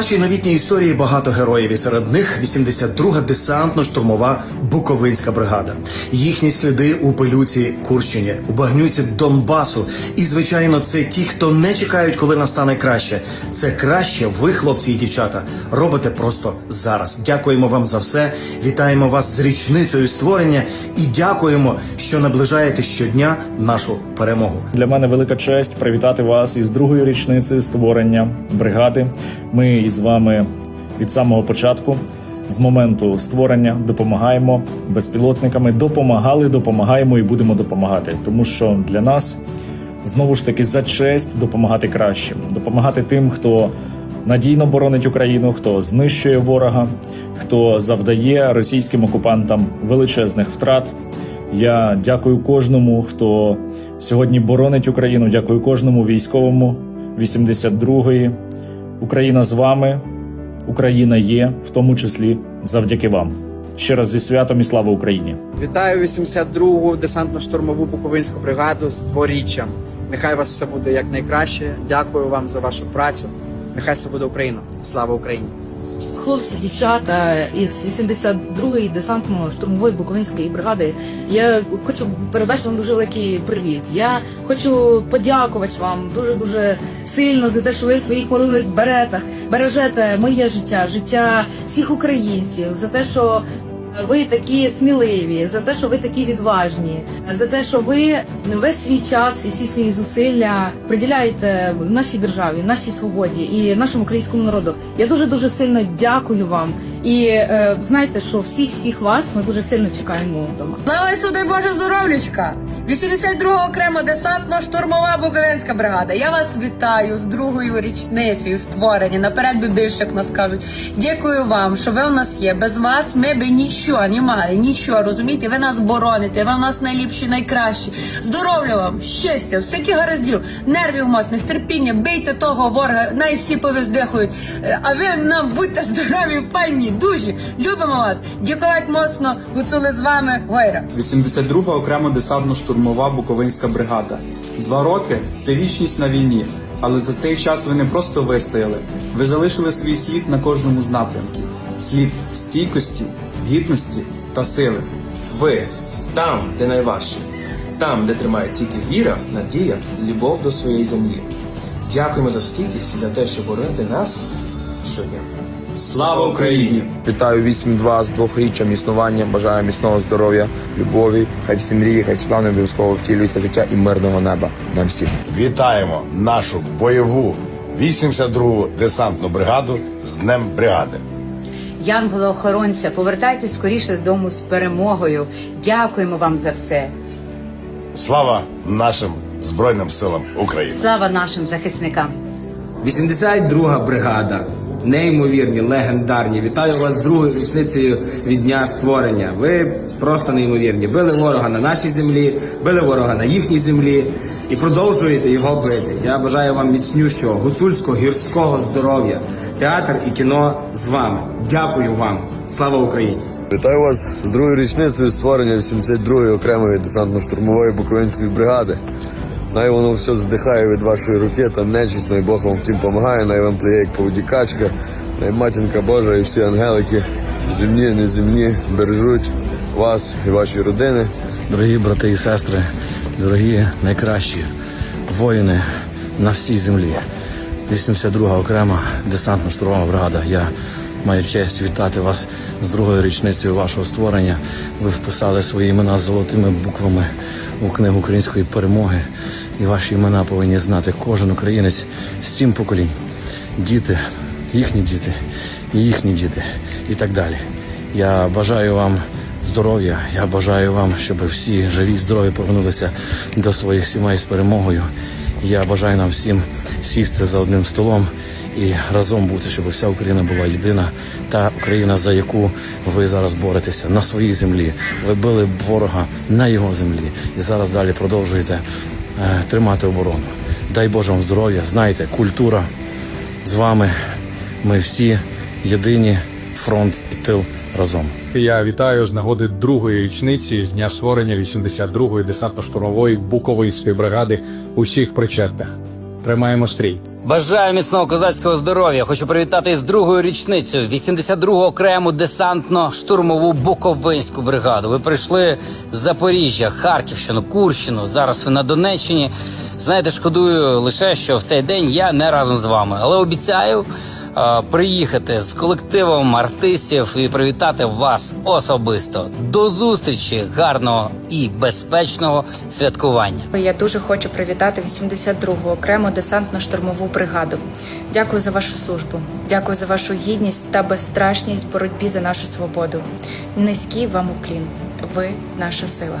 нашій новітній історії багато героїв, і серед них 82-га десантно-штурмова Буковинська бригада. Їхні сліди у пилюці Курщині, у багнюці Донбасу. І звичайно, це ті, хто не чекають, коли настане краще. Це краще ви, хлопці і дівчата, робите просто зараз. Дякуємо вам за все. Вітаємо вас з річницею створення і дякуємо, що наближаєте щодня нашу перемогу. Для мене велика честь привітати вас із другої річниці створення бригади. Ми із вами від самого початку, з моменту створення, допомагаємо безпілотниками, допомагали, допомагаємо і будемо допомагати. Тому що для нас знову ж таки за честь допомагати кращим, допомагати тим, хто надійно боронить Україну, хто знищує ворога, хто завдає російським окупантам величезних втрат. Я дякую кожному, хто сьогодні боронить Україну. Дякую кожному військовому 82-ї. Україна з вами. Україна є, в тому числі завдяки вам. Ще раз зі святом і слава Україні! Вітаю 82-гу десантно-штурмову Буковинську бригаду з дворіччям. Нехай вас все буде якнайкраще. Дякую вам за вашу працю. Нехай все буде Україна. Слава Україні! Хлопці, дівчата із 82-ї десантно-штурмової Буковинської бригади. Я хочу передати вам дуже великий привіт. Я хочу подякувати вам дуже дуже сильно за те, що ви в своїх малинових беретах бережете моє життя, життя всіх українців, за те, що ви такі сміливі, за те, що ви такі відважні, за те, що ви весь свій час і всі свої зусилля приділяєте нашій державі, нашій свободі і нашому українському народу. Я дуже дуже сильно дякую вам. І е, знайте, що всіх всіх вас ми дуже сильно чекаємо вдома. Слава суди Боже здоров'ячка! 82 окремо десантно-штурмова Буковинська бригада. Я вас вітаю з другою річницею створення. Наперед би більше, як нас кажуть. Дякую вам, що ви у нас є. Без вас ми би нічого не мали, нічого, розумієте? Ви нас бороните, ви у нас найліпші, найкращі. Здоров'я вам, щастя, всяких гараздів, нервів моцних, терпіння, бийте того ворога, най всі повиздихують. Е, А ви нам будьте здорові, файні, дужі. Любимо вас. Дякувати моцно, гуцули з вами, Гойра. 82-га окремо десантно-штурмова Буковинська бригада. Два роки це вічність на війні, але за цей час ви не просто вистояли, ви залишили свій слід на кожному з напрямків. Слід стійкості, гідності та сили. Ви там, де найважче, там, де тримає тільки віра, надія, любов до своєї землі. Дякуємо за стійкість і за те, що бороните нас щодня. Слава Україні! Вітаю 8-2 з двохріччям існування. Бажаю міцного здоров'я, любові. Хай всі мрії, хай всі плани обов'язково втілюються життя і мирного неба нам всім. Вітаємо нашу бойову 82-гу десантну бригаду з Днем бригади. Янгола-охоронця, повертайтесь скоріше додому з перемогою. Дякуємо вам за все. Слава нашим Збройним силам України! Слава нашим захисникам. 82 бригада. Неймовірні, легендарні. Вітаю вас з другою річницею від дня створення. Ви просто неймовірні. Били ворога на нашій землі, били ворога на їхній землі і продовжуєте його бити. Я бажаю вам міцнющого, гуцульського, гірського здоров'я. Театр і кіно з вами. Дякую вам. Слава Україні! Вітаю вас з другою річницею створення 82-ї окремої десантно-штурмової буковинської бригади. Най воно все здихає від вашої руки, та нечість, най Бог вам втім помагає, най вам плює, як по воді най матінка Божа і всі ангелики, земні, неземні, бережуть вас і ваші родини. Дорогі брати і сестри, дорогі найкращі воїни на всій землі. 82-га окрема десантно-штурмова бригада. Я маю честь вітати вас з другою річницею вашого створення. Ви вписали свої імена золотими буквами у книгу української перемоги. І ваші імена повинні знати кожен українець з сім поколінь. Діти, їхні діти, і їхні діти, і так далі. Я бажаю вам здоров'я. Я бажаю вам, щоб всі живі, і здорові повернулися до своїх сімей з перемогою. Я бажаю нам всім сісти за одним столом і разом бути, щоб вся Україна була єдина, та Україна, за яку ви зараз боретеся на своїй землі. Ви били ворога на його землі, і зараз далі продовжуєте е, тримати оборону. Дай Боже вам здоров'я. Знайте, культура з вами. Ми всі єдині фронт і тил разом. Я вітаю з нагоди другої річниці з дня створення 82-ї десантно-штурмової Буковинської бригади усіх причетних. Тримаємо стрій. Бажаю міцного козацького здоров'я. Хочу привітати з другою річницею 82-го окрему десантно-штурмову Буковинську бригаду. Ви прийшли з Запоріжжя, Харківщину, Курщину. Зараз ви на Донеччині. Знаєте, шкодую лише, що в цей день я не разом з вами, але обіцяю приїхати з колективом артистів і привітати вас особисто. До зустрічі, гарного і безпечного святкування. Я дуже хочу привітати 82-гу окрему десантно-штурмову бригаду. Дякую за вашу службу, дякую за вашу гідність та безстрашність в боротьбі за нашу свободу. Низький вам уклін. Ви наша сила.